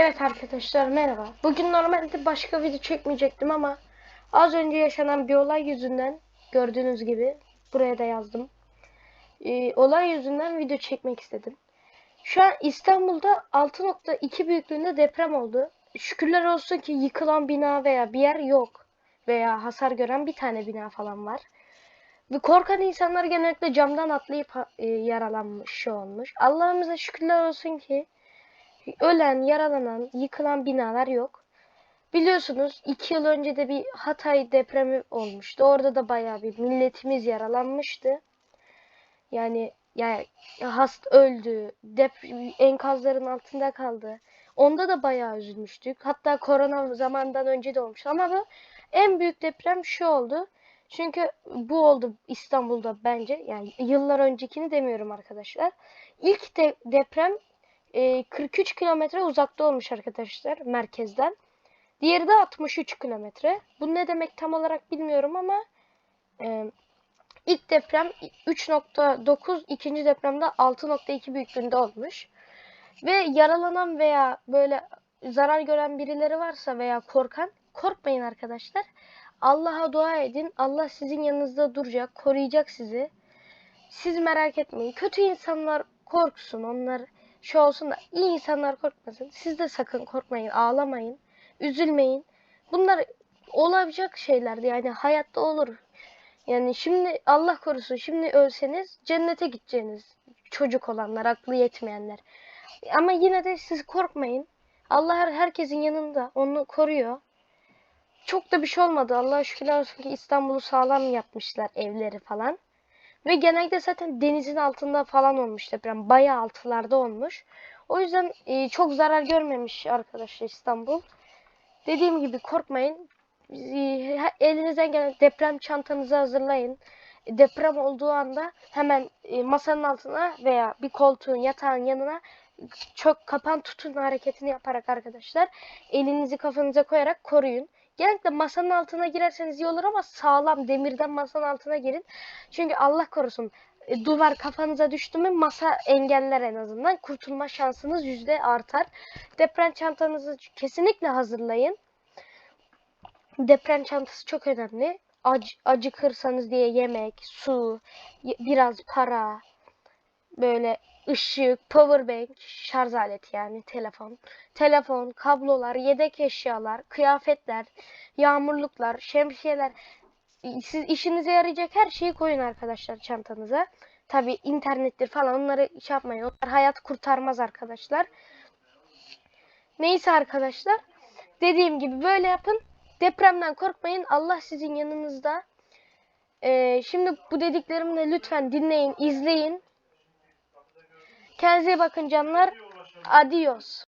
Evet arkadaşlar merhaba. Bugün normalde başka video çekmeyecektim ama az önce yaşanan bir olay yüzünden gördüğünüz gibi buraya da yazdım. Ee, olay yüzünden video çekmek istedim. Şu an İstanbul'da 6.2 büyüklüğünde deprem oldu. Şükürler olsun ki yıkılan bina veya bir yer yok. Veya hasar gören bir tane bina falan var. Ve korkan insanlar genellikle camdan atlayıp e, yaralanmış şey olmuş. Allah'ımıza şükürler olsun ki ölen, yaralanan, yıkılan binalar yok. Biliyorsunuz iki yıl önce de bir Hatay depremi olmuştu. Orada da bayağı bir milletimiz yaralanmıştı. Yani yani hast öldü, dep- enkazların altında kaldı. Onda da bayağı üzülmüştük. Hatta korona zamandan önce de olmuş. Ama bu en büyük deprem şu oldu. Çünkü bu oldu İstanbul'da bence. Yani yıllar öncekini demiyorum arkadaşlar. İlk de deprem e, 43 kilometre uzakta olmuş arkadaşlar merkezden. Diğeri de 63 kilometre. Bu ne demek tam olarak bilmiyorum ama e, ilk deprem 3.9, ikinci depremde 6.2 büyüklüğünde olmuş. Ve yaralanan veya böyle zarar gören birileri varsa veya korkan korkmayın arkadaşlar. Allah'a dua edin. Allah sizin yanınızda duracak, koruyacak sizi. Siz merak etmeyin. Kötü insanlar korksun. Onlar şey olsun da iyi insanlar korkmasın. Siz de sakın korkmayın, ağlamayın, üzülmeyin. Bunlar olacak şeylerdi yani hayatta olur. Yani şimdi Allah korusun şimdi ölseniz cennete gideceğiniz çocuk olanlar, aklı yetmeyenler. Ama yine de siz korkmayın. Allah her, herkesin yanında onu koruyor. Çok da bir şey olmadı. Allah'a şükürler olsun ki İstanbul'u sağlam yapmışlar evleri falan. Ve genelde zaten denizin altında falan olmuş deprem. Bayağı altılarda olmuş. O yüzden e, çok zarar görmemiş arkadaşlar İstanbul. Dediğim gibi korkmayın. E, elinizden gelen deprem çantanızı hazırlayın. E, Deprem olduğu anda hemen e, masanın altına veya bir koltuğun yatağın yanına çok kapan tutun hareketini yaparak arkadaşlar elinizi kafanıza koyarak koruyun. Genellikle masanın altına girerseniz iyi olur ama sağlam demirden masanın altına girin. Çünkü Allah korusun e, duvar kafanıza düştü mü masa engeller en azından. Kurtulma şansınız yüzde artar. Deprem çantanızı kesinlikle hazırlayın. Deprem çantası çok önemli. Ac acıkırsanız diye yemek, su, biraz para, böyle ışık, powerbank, şarj aleti yani telefon, telefon, kablolar, yedek eşyalar, kıyafetler, yağmurluklar, şemsiyeler. Siz işinize yarayacak her şeyi koyun arkadaşlar çantanıza. Tabi internettir falan onları şey yapmayın. Onlar hayat kurtarmaz arkadaşlar. Neyse arkadaşlar. Dediğim gibi böyle yapın. Depremden korkmayın. Allah sizin yanınızda. Ee, şimdi bu dediklerimi de lütfen dinleyin, izleyin. Kendinize bakın canlar. Adios.